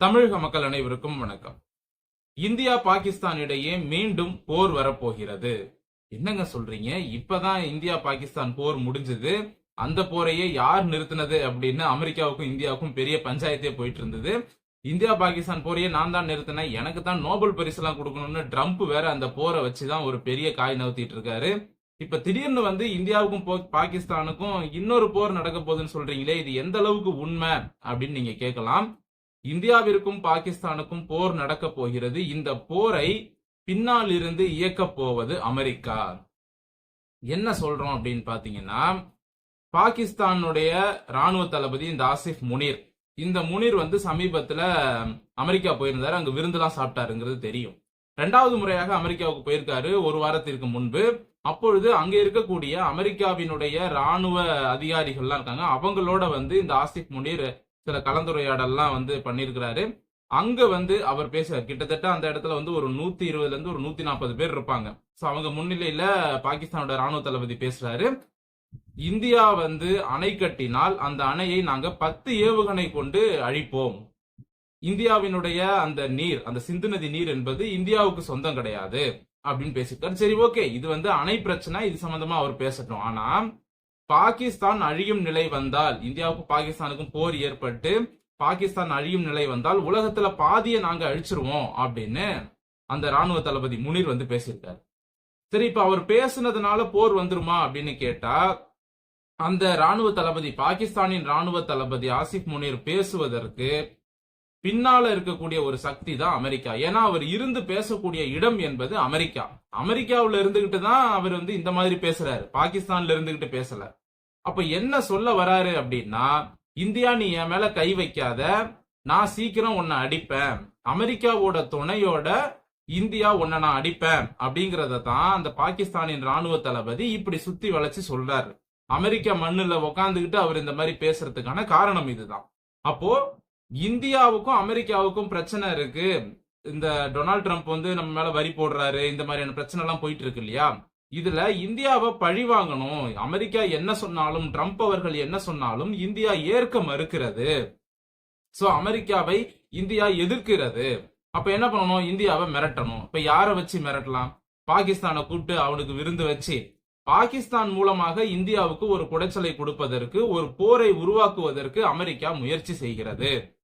தமிழக மக்கள் அனைவருக்கும் வணக்கம். இந்தியா பாகிஸ்தான் இடையே மீண்டும் போர் வரப்போகிறது. என்னங்க சொல்றீங்க? இப்பதான் இந்தியா பாகிஸ்தான் போர் முடிஞ்சது. அந்த போரையே யார் நிறுத்தினது அப்படின்னு அமெரிக்காவுக்கும் இந்தியாவுக்கும் பெரிய பஞ்சாயத்தே போயிட்டு இருந்தது இந்தியா பாகிஸ்தான் போரையே நான் தான் நிறுத்தினேன். எனக்கு தான் நோபல் பரிசுலாம் கொடுக்கணும்னு ட்ரம்ப் வேற அந்த போரை வச்சுதான் ஒரு பெரிய காய் நவுத்திட்டு இருக்காரு. இப்ப திடீர்னு வந்து இந்தியாவுக்கும் பாகிஸ்தானுக்கும் இன்னொரு போர் நடக்க போகுதுன்னு சொல்றீங்களே இது எந்த அளவுக்கு உண்மை அப்படின்னு நீங்க கேட்கலாம். இந்தியாவிற்கும் பாகிஸ்தானுக்கும் போர் நடக்க போகிறது. இந்த போரை பின்னால் இருந்து இயக்கப் போவது அமெரிக்கா. என்ன சொல்றோம் அப்படின்னு பாத்தீங்கன்னா பாகிஸ்தானுடைய ராணுவ தளபதி இந்த ஆசிஃப் முனீர். இந்த முனீர் வந்து சமீபத்துல அமெரிக்கா போயிருந்தாரு. அங்க விருந்துலாம் சாப்பிட்டாருங்கிறது தெரியும். ரெண்டாவது முறையாக அமெரிக்காவுக்கு போயிருக்காரு. ஒரு வாரத்திற்கு முன்பு. அப்பொழுது அங்க இருக்கக்கூடிய அமெரிக்காவினுடைய ராணுவ அதிகாரிகள்லாம் இருக்காங்க. அவங்களோட வந்து இந்த ஆசிஃப் முனீர் சில கலந்துரையாடல்லாம் வந்து பண்ணியிருக்கிறாரு அங்க வந்து அவர் பேசுறாரு. கிட்டத்தட்ட அந்த இடத்துல வந்து ஒரு நூத்தி இருபதுல இருந்து ஒரு நூத்தி நாற்பது பேர் இருப்பாங்க. சோ அவங்க முன்னிலையில பாகிஸ்தானோட ராணுவ தளபதி பேசுறாரு. இந்தியா வந்து அணை கட்டினால் அந்த அணையை நாங்க பத்து ஏவுகணை கொண்டு அழிப்போம். இந்தியாவினுடைய அந்த நீர் அந்த சிந்து நதி நீர் என்பது இந்தியாவுக்கு சொந்தம் கிடையாது. அப்படின்னு பேசிட்டார் சரி ஓகே. இது வந்து அணை பிரச்சனை. இது சம்பந்தமா அவர் பேசட்டும். ஆனா பாகிஸ்தான் அழியும் நிலை வந்தால் இந்தியாவுக்கும் பாகிஸ்தானுக்கும் போர் ஏற்பட்டு பாகிஸ்தான் அழியும் நிலை வந்தால் உலகத்துல பாதியை நாங்க அழிச்சிருவோம் அப்படின்னு அந்த ராணுவ தளபதி முனீர் வந்து பேசியிருக்காரு. சரி இப்ப அவர் பேசுனதுனால போர் வந்துருமா அப்படின்னு கேட்டா அந்த ராணுவ தளபதி பாகிஸ்தானின் ராணுவ தளபதி ஆசிப் முனீர் பேசுவதற்கு பின்னால இருக்கக்கூடிய ஒரு சக்தி தான் அமெரிக்கா. ஏன்னா அவர் இருந்து பேசக்கூடிய இடம் என்பது அமெரிக்கா. அமெரிக்காவில் இருந்துகிட்டு தான் அவர் வந்து இந்த மாதிரி பேசுறாரு. பாகிஸ்தான்ல இருந்துகிட்டு பேசல. அப்ப என்ன சொல்ல வராரு அப்படின்னா இந்தியா நீ என் மேல கை வைக்காத. நான் சீக்கிரம் உன்னை அடிப்பேன். அமெரிக்காவோட துணையோட இந்தியா உன்னை நான் அடிப்பேன். அப்படிங்கறத தான் அந்த பாகிஸ்தானின் ராணுவ தளபதி இப்படி சுத்தி வளைச்சு சொல்றாரு. அமெரிக்கா மண்ணுல உக்காந்துகிட்டு அவர் இந்த மாதிரி பேசுறதுக்கான காரணம் இதுதான். அப்போ இந்தியாவுக்கும் அமெரிக்காவுக்கும் பிரச்சனை இருக்கு. இந்த டொனால்ட் ட்ரம்ப் வந்து நம்ம மேல வரி போடுறாரு இந்த மாதிரியான பிரச்சனை எல்லாம் போயிட்டு இருக்கு இல்லையா? இதுல இந்தியாவை பழி வாங்கணும். அமெரிக்கா என்ன சொன்னாலும் ட்ரம்ப் அவர்கள் என்ன சொன்னாலும் இந்தியா ஏற்க மறுக்கிறது. சோ அமெரிக்காவை இந்தியா எதிர்க்கிறது. அப்ப என்ன பண்ணணும்? இந்தியாவை மிரட்டணும். இப்ப யாரை வச்சு மிரட்டலாம்? பாகிஸ்தானை கூப்பிட்டு அவனுக்கு விருந்து வச்சு. பாகிஸ்தான் மூலமாக இந்தியாவுக்கு ஒரு குடைச்சலை கொடுப்பதற்கு ஒரு போரை உருவாக்குவதற்கு அமெரிக்கா முயற்சி செய்கிறது.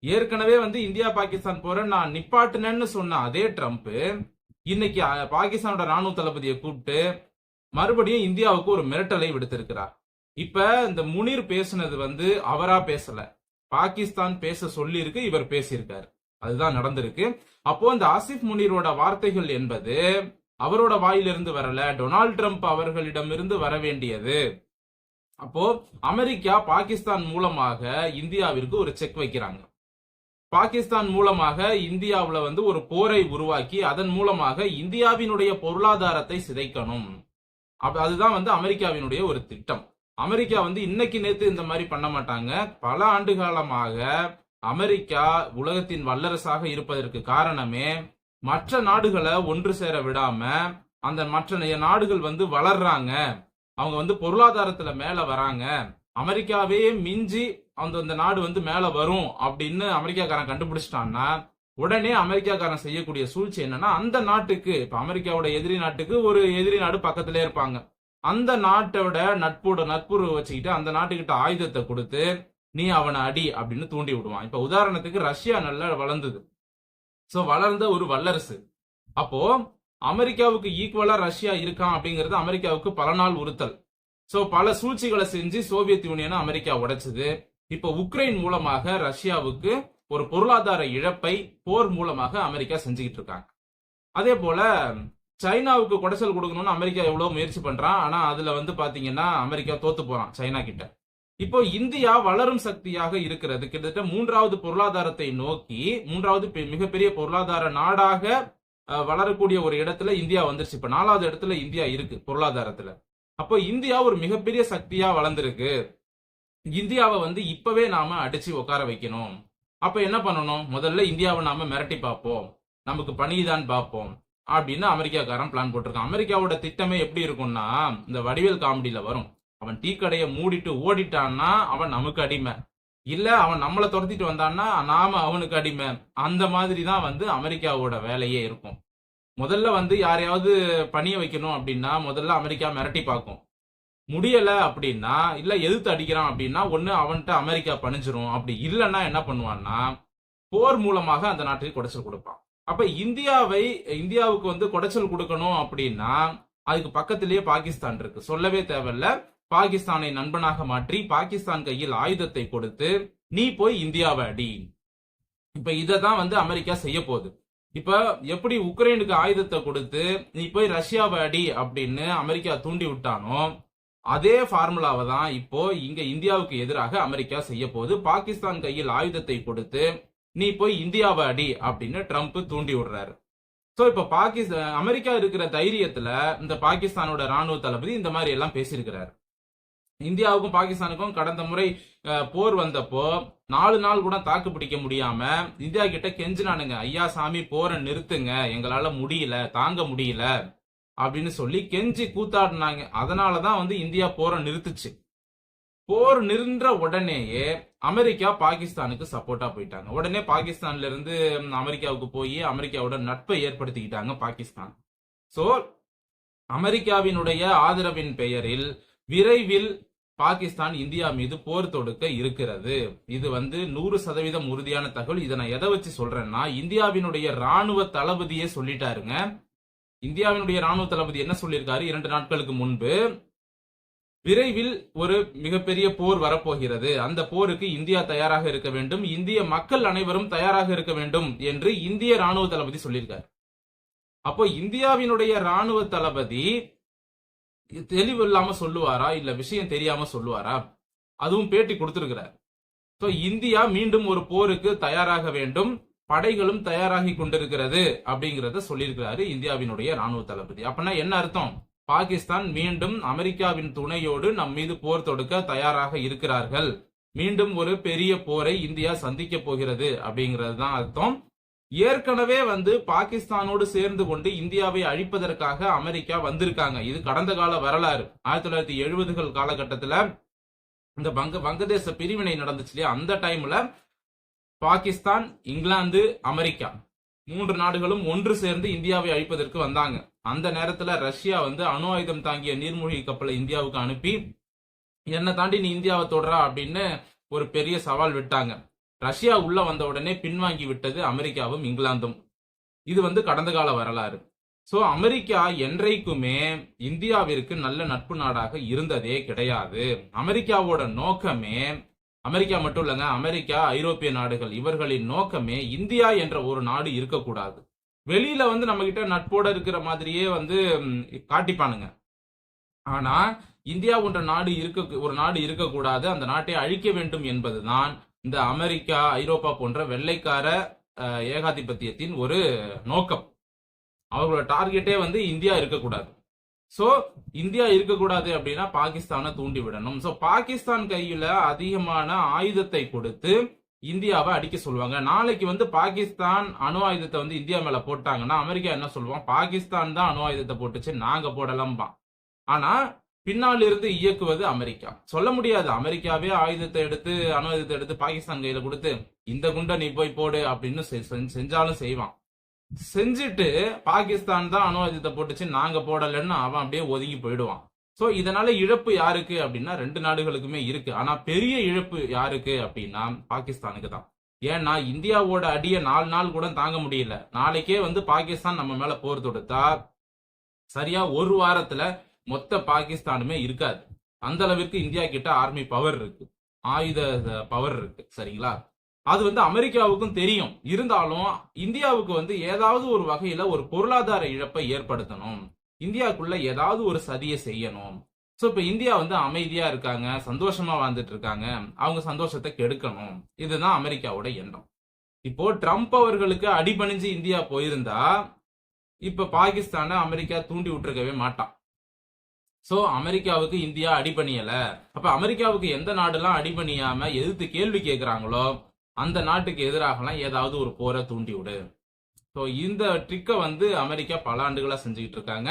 ஏற்கனவே வந்து இந்தியா பாகிஸ்தான் போற நான் நிப்பாட்டினேன்னு சொன்ன அதே ட்ரம்ப் இன்னைக்கு பாகிஸ்தானோட ராணுவ தளபதியை கூப்பிட்டு மறுபடியும் இந்தியாவுக்கு ஒரு மிரட்டலை விடுத்திருக்கிறார். இப்ப இந்த முனீர் பேசுனது வந்து அவரா பேசல. பாகிஸ்தான் பேச சொல்லியிருக்கு இவர் பேசியிருக்காரு. அதுதான் நடந்திருக்கு. அப்போ இந்த ஆசிஃப் முனீரோட வார்த்தைகள் என்பது அவரோட வாயிலிருந்து வரல டொனால்ட் ட்ரம்ப் அவர்களிடமிருந்து வர வேண்டியது. அப்போ அமெரிக்கா பாகிஸ்தான் மூலமாக இந்தியாவிற்கு ஒரு செக் வைக்கிறாங்க. பாகிஸ்தான் மூலமாக இந்தியாவில் வந்து ஒரு போரை உருவாக்கி அதன் மூலமாக இந்தியாவினுடைய பொருளாதாரத்தை சிதைக்கணும். அதுதான் வந்து அமெரிக்காவினுடைய ஒரு திட்டம். அமெரிக்கா வந்து இன்னைக்கு நேற்று இந்த மாதிரி பண்ண மாட்டாங்க. பல ஆண்டு காலமாக அமெரிக்கா உலகத்தின் வல்லரசாக இருப்பதற்கு காரணமே மற்ற நாடுகளை ஒன்று சேர விடாம அந்த மற்ற நாடுகள் வந்து வளர்றாங்க. அவங்க வந்து பொருளாதாரத்துல மேல வராங்க. அமெரிக்காவே மிஞ்சி அந்த அந்த நாடு வந்து மேலே வரும் அப்படின்னு அமெரிக்காக்காரன் கண்டுபிடிச்சிட்டான்னா உடனே அமெரிக்காக்காரன் செய்யக்கூடிய சூழ்ச்சி என்னன்னா அந்த நாட்டுக்கு இப்ப அமெரிக்காவோட எதிரி நாட்டுக்கு ஒரு எதிரி நாடு பக்கத்திலே இருப்பாங்க. அந்த நாட்டோட நட்போட நட்புறவு வச்சுக்கிட்டு அந்த நாட்டுக்கிட்ட ஆயுதத்தை கொடுத்து நீ அவனை அடி அப்படின்னு தூண்டி விடுவான். இப்ப உதாரணத்துக்கு ரஷ்யா நல்லா வளர்ந்தது. சோ வளர்ந்த ஒரு வல்லரசு. அப்போ அமெரிக்காவுக்கு ஈக்குவலா ரஷ்யா இருக்கான் அப்படிங்கிறது அமெரிக்காவுக்கு பல நாள் உறுத்தல். சோ பல சூழ்ச்சிகளை செஞ்சு சோவியத் யூனியனை அமெரிக்கா உடைச்சது. இப்போ உக்ரைன் மூலமாக ரஷ்யாவுக்கு ஒரு பொருளாதார இழப்பை போர் மூலமாக அமெரிக்கா செஞ்சுக்கிட்டு இருக்காங்க. அதே போல சைனாவுக்கு குடைசல் கொடுக்கணும்னு அமெரிக்கா எவ்வளவு முயற்சி பண்றான். ஆனா அதுல வந்து பாத்தீங்கன்னா அமெரிக்கா தோத்து போறான் சைனா கிட்ட. இப்போ இந்தியா வளரும் சக்தியாக இருக்கிறது. கிட்டத்தட்ட மூன்றாவது பொருளாதாரத்தை நோக்கி மூன்றாவது பெ- மிகப்பெரிய பொருளாதார நாடாக வளரக்கூடிய ஒரு இடத்துல இந்தியா வந்துருச்சு. இப்ப நாலாவது இடத்துல இந்தியா இருக்கு பொருளாதாரத்துல. அப்போ இந்தியா ஒரு மிகப்பெரிய சக்தியா வளர்ந்துருக்கு. இந்தியாவை வந்து இப்பவே நாம அடிச்சு உட்கார வைக்கணும். அப்ப என்ன பண்ணணும்? முதல்ல இந்தியாவை நாம மிரட்டி பார்ப்போம். நமக்கு பணிதான் பார்ப்போம். அப்படின்னு அமெரிக்காக்காரன் பிளான் போட்டிருக்கான். அமெரிக்காவோட திட்டமே எப்படி இருக்கும்னா இந்த வடிவேல் காமெடியில வரும். அவன் டீ கடையை மூடிட்டு ஓடிட்டான்னா அவன் நமக்கு அடிமை. இல்ல அவன் நம்மளை துரத்திட்டு வந்தான்னா நாம அவனுக்கு அடிமை. அந்த மாதிரி தான் வந்து அமெரிக்காவோட வேலையே இருக்கும். முதல்ல வந்து யாரையாவது பணிய வைக்கணும் அப்படின்னா முதல்ல அமெரிக்கா மிரட்டி பார்க்கும். முடியல அப்படின்னா இல்ல எதிர்த்து அடிக்கிறான் அப்படின்னா ஒண்ணு அவன்கிட்ட அமெரிக்கா பணிஞ்சிரும். அப்படி இல்லைன்னா என்ன பண்ணுவான்னா போர் மூலமாக அந்த நாட்டுக்கு குடைச்சல் கொடுப்பான். அப்ப இந்தியாவை இந்தியாவுக்கு வந்து குடைச்சல் கொடுக்கணும் அப்படின்னா அதுக்கு பக்கத்திலேயே பாகிஸ்தான் இருக்கு. சொல்லவே தேவையில்ல. பாகிஸ்தானை நண்பனாக மாற்றி பாகிஸ்தான் கையில் ஆயுதத்தை கொடுத்து நீ போய் இந்தியாவை அடி. இப்ப இதை தான் வந்து அமெரிக்கா செய்ய போகுது. இப்ப எப்படி உக்ரைனுக்கு ஆயுதத்தை கொடுத்து நீ போய் ரஷ்யாவை அடி அப்படின்னு அமெரிக்கா தூண்டி விட்டானோ அதே ஃபார்முலாவை தான் இப்போ இங்க இந்தியாவுக்கு எதிராக அமெரிக்கா செய்ய போகுது. பாகிஸ்தான் கையில் ஆயுதத்தை கொடுத்து நீ போய் இந்தியாவை அடி அப்படின்னு ட்ரம்ப் தூண்டி விடுறாரு. ஸோ இப்போ பாகிஸ்தான் அமெரிக்கா இருக்கிற தைரியத்துல இந்த பாகிஸ்தானோட ராணுவ தளபதி இந்த மாதிரி எல்லாம் பேசியிருக்கிறாரு. இந்தியாவுக்கும் பாகிஸ்தானுக்கும் கடந்த முறை போர் வந்தப்போ நாலு நாள் கூட தாக்கு பிடிக்க முடியாம இந்தியா கிட்ட கெஞ்சினானுங்க. ஐயா சாமி போரை நிறுத்துங்க. எங்களால முடியல தாங்க முடியல. அப்படின்னு சொல்லி கெஞ்சி கூத்தாடினாங்க. அதனாலதான் வந்து இந்தியா போரை நிறுத்துச்சு. போர் நின்ற உடனேயே அமெரிக்கா பாகிஸ்தானுக்கு சப்போர்ட்டா போயிட்டாங்க. உடனே பாகிஸ்தான்ல இருந்து அமெரிக்காவுக்கு போய் அமெரிக்காவோட நட்பை ஏற்படுத்திக்கிட்டாங்க பாகிஸ்தான். சோ அமெரிக்காவினுடைய ஆதரவின் பெயரில் விரைவில் பாகிஸ்தான் இந்தியா மீது போர் தொடுக்க இருக்கிறது. இது வந்து நூறு சதவீதம் உறுதியான தகவல். இதை நான் எதை வச்சு சொல்றேன்னா இந்தியாவினுடைய ராணுவ தளபதியே சொல்லிட்டாருங்க. இந்தியாவினுடைய ராணுவ தளபதி என்ன சொல்லியிருக்காரு? இரண்டு நாட்களுக்கு முன்பு விரைவில் ஒரு மிகப்பெரிய போர் வரப்போகிறது. அந்த போருக்கு இந்தியா தயாராக இருக்க வேண்டும். இந்திய மக்கள் அனைவரும் தயாராக இருக்க வேண்டும் என்று இந்திய ராணுவ தளபதி சொல்லியிருக்காரு. அப்போ இந்தியாவினுடைய ராணுவ தளபதி தெளிவு இல்லாம சொல்லுவாரா? இல்ல விஷயம் தெரியாம சொல்லுவாரா? அதுவும் பேட்டி கொடுத்திருக்கிறார். ஸோ இந்தியா மீண்டும் ஒரு போருக்கு தயாராக வேண்டும். படைகளும் தயாராகி கொண்டிருக்கிறது அப்படிங்கறத சொல்லியிருக்கிறாரு இந்தியாவினுடைய ராணுவ தளபதி. அப்படின்னா என்ன அர்த்தம்? பாகிஸ்தான் மீண்டும் அமெரிக்காவின் துணையோடு நம் மீது போர் தொடுக்க தயாராக இருக்கிறார்கள். மீண்டும் ஒரு பெரிய போரை இந்தியா சந்திக்க போகிறது அப்படிங்கிறது தான் அர்த்தம். ஏற்கனவே வந்து பாகிஸ்தானோடு சேர்ந்து கொண்டு இந்தியாவை அழிப்பதற்காக அமெரிக்கா வந்திருக்காங்க. இது கடந்த கால வரலாறு. ஆயிரத்தி தொள்ளாயிரத்தி எழுபதுகள் காலகட்டத்தில் இந்த வங்க வங்கதேச பிரிவினை நடந்துச்சு இல்லையா? அந்த டைம்ல பாகிஸ்தான் இங்கிலாந்து அமெரிக்கா மூன்று நாடுகளும் ஒன்று சேர்ந்து இந்தியாவை அழிப்பதற்கு வந்தாங்க. அந்த நேரத்துல ரஷ்யா வந்து அணு ஆயுதம் தாங்கிய நீர்மூழ்கி கப்பலை இந்தியாவுக்கு அனுப்பி என்னை தாண்டி நீ இந்தியாவை தொடரா அப்படின்னு ஒரு பெரிய சவால் விட்டாங்க. ரஷ்யா உள்ள வந்த உடனே பின்வாங்கி விட்டது அமெரிக்காவும் இங்கிலாந்தும். இது வந்து கடந்த கால வரலாறு. சோ அமெரிக்கா என்றைக்குமே இந்தியாவிற்கு நல்ல நட்பு நாடாக இருந்ததே கிடையாது. அமெரிக்காவோட நோக்கமே அமெரிக்கா மட்டும் இல்லைங்க அமெரிக்கா ஐரோப்பிய நாடுகள் இவர்களின் நோக்கமே இந்தியா என்ற ஒரு நாடு இருக்கக்கூடாது. வெளியில வந்து நம்ம கிட்ட நட்போட இருக்கிற மாதிரியே வந்து காட்டிப்பானுங்க. ஆனா இந்தியா போன்ற நாடு இருக்க ஒரு நாடு இருக்கக்கூடாது அந்த நாட்டை அழிக்க வேண்டும் என்பதுதான் இந்த அமெரிக்கா ஐரோப்பா போன்ற வெள்ளைக்கார ஏகாதிபத்தியத்தின் ஒரு நோக்கம். அவர்களோட டார்கெட்டே வந்து இந்தியா இருக்கக்கூடாது. சோ இந்தியா இருக்கக்கூடாது அப்படின்னா பாகிஸ்தானை தூண்டி விடணும். சோ பாகிஸ்தான் கையில அதிகமான ஆயுதத்தை கொடுத்து இந்தியாவை அடிக்க சொல்லுவாங்க. நாளைக்கு வந்து பாகிஸ்தான் அணு ஆயுதத்தை வந்து இந்தியா மேல போட்டாங்கன்னா அமெரிக்கா என்ன சொல்லுவான்? பாகிஸ்தான் தான் அணு ஆயுதத்தை போட்டுச்சு நாங்க போடலாம்பா ஆனா பின்னால் இருந்து இயக்குவது அமெரிக்கா. சொல்ல முடியாது. அமெரிக்காவே ஆயுதத்தை எடுத்து அணு ஆயுதத்தை எடுத்து பாகிஸ்தான் கையில கொடுத்து இந்த குண்டை நீ போய் போடு அப்படின்னு செ- செஞ்சாலும் செய்வான். செஞ்சுட்டு பாகிஸ்தான் தான் அணு ஆயுதத்தை போட்டுச்சு நாங்க போடலன்னு அவன் அப்படியே ஒதுங்கி போயிடுவான். சோ இதனால இழப்பு யாருக்கு அப்படின்னா ரெண்டு நாடுகளுக்குமே இருக்கு. ஆனா பெரிய இழப்பு யாருக்கு அப்படின்னா பாகிஸ்தானுக்கு தான். ஏன்னா இந்தியாவோட அடிய நாலு நாள் கூட தாங்க முடியல. நாளைக்கே வந்து பாகிஸ்தான் நம்ம மேல போர் தொடுத்தா சரியா ஒரு வாரத்துல மொத்த பாகிஸ்தானுமே இருக்காது. அந்த அளவிற்கு இந்தியா கிட்ட ஆர்மி பவர் இருக்கு. ஆயுத பவர் இருக்கு. சரிங்களா? அது வந்து அமெரிக்காவுக்கும் தெரியும். இருந்தாலும் இந்தியாவுக்கு வந்து ஏதாவது ஒரு வகையில ஒரு பொருளாதார இழப்பை ஏற்படுத்தணும். இந்தியாவுக்குள்ள ஏதாவது ஒரு சதியை செய்யணும். ஸோ இப்போ இந்தியா வந்து அமைதியா இருக்காங்க சந்தோஷமா வாழ்ந்துட்டு இருக்காங்க. அவங்க சந்தோஷத்தை கெடுக்கணும். இதுதான் அமெரிக்காவோட எண்ணம். இப்போ ட்ரம்ப் அவர்களுக்கு அடிபணிஞ்சு இந்தியா போயிருந்தா இப்ப பாகிஸ்தானை அமெரிக்கா தூண்டி விட்டுருக்கவே மாட்டான். ஸோ அமெரிக்காவுக்கு இந்தியா அடிபணியல. அப்ப அமெரிக்காவுக்கு எந்த நாடுலாம் அடிபணியாம எதிர்த்து கேள்வி கேட்கிறாங்களோ அந்த நாட்டுக்கு எதிராகலாம் ஏதாவது ஒரு போரை தூண்டி விடு. ஸோ இந்த ட்ரிக்கை வந்து அமெரிக்கா பல ஆண்டுகளாக செஞ்சுக்கிட்டு இருக்காங்க.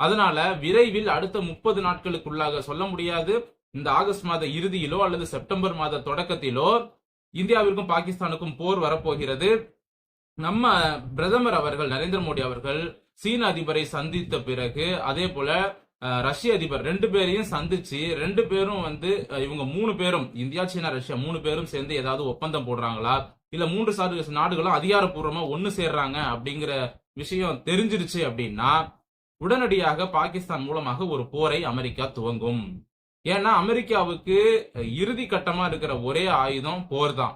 அதனால விரைவில் அடுத்த முப்பது நாட்களுக்குள்ளாக சொல்ல முடியாது. இந்த ஆகஸ்ட் மாத இறுதியிலோ அல்லது செப்டம்பர் மாத தொடக்கத்திலோ இந்தியாவிற்கும் பாகிஸ்தானுக்கும் போர் வரப்போகிறது. நம்ம பிரதமர் அவர்கள் நரேந்திர மோடி அவர்கள் சீன அதிபரை சந்தித்த பிறகு அதே போல ரஷ்ய அதிபர் ரெண்டு பேரையும் சந்திச்சு ரெண்டு பேரும் வந்து இவங்க மூணு பேரும் இந்தியா சீனா ரஷ்யா மூணு பேரும் சேர்ந்து ஏதாவது ஒப்பந்தம் போடுறாங்களா? இல்ல மூன்று சார் நாடுகளும் அதிகாரப்பூர்வமா ஒன்னு சேர்றாங்க அப்படிங்கிற விஷயம் தெரிஞ்சிருச்சு அப்படின்னா உடனடியாக பாகிஸ்தான் மூலமாக ஒரு போரை அமெரிக்கா துவங்கும். ஏன்னா அமெரிக்காவுக்கு இறுதி கட்டமா இருக்கிற ஒரே ஆயுதம் போர் தான்.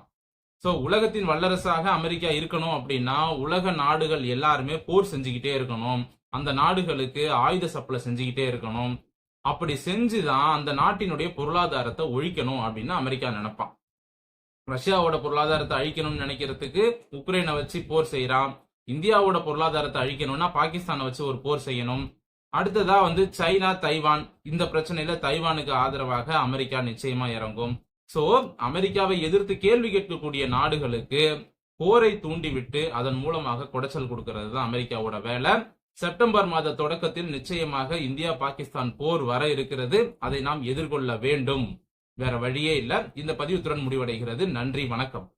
சோ உலகத்தின் வல்லரசாக அமெரிக்கா இருக்கணும் அப்படின்னா உலக நாடுகள் எல்லாருமே போர் செஞ்சுக்கிட்டே இருக்கணும். அந்த நாடுகளுக்கு ஆயுத சப்ளை செஞ்சுக்கிட்டே இருக்கணும். அப்படி செஞ்சுதான் அந்த நாட்டினுடைய பொருளாதாரத்தை ஒழிக்கணும் அப்படின்னு அமெரிக்கா நினைப்பான். ரஷ்யாவோட பொருளாதாரத்தை அழிக்கணும்னு நினைக்கிறதுக்கு உக்ரைனை வச்சு போர் செய்யறான். இந்தியாவோட பொருளாதாரத்தை அழிக்கணும்னா பாகிஸ்தானை வச்சு ஒரு போர் செய்யணும். அடுத்ததா வந்து சைனா தைவான். இந்த பிரச்சனையில தைவானுக்கு ஆதரவாக அமெரிக்கா நிச்சயமா இறங்கும். சோ அமெரிக்காவை எதிர்த்து கேள்வி கேட்கக்கூடிய நாடுகளுக்கு போரை தூண்டிவிட்டு அதன் மூலமாக குடைச்சல் கொடுக்கறது தான் அமெரிக்காவோட வேலை. செப்டம்பர் மாத தொடக்கத்தில் நிச்சயமாக இந்தியா பாகிஸ்தான் போர் வர இருக்கிறது. அதை நாம் எதிர்கொள்ள வேண்டும். வேற வழியே இல்ல. இந்த பதிவுத்துடன் முடிவடைகிறது. நன்றி வணக்கம்.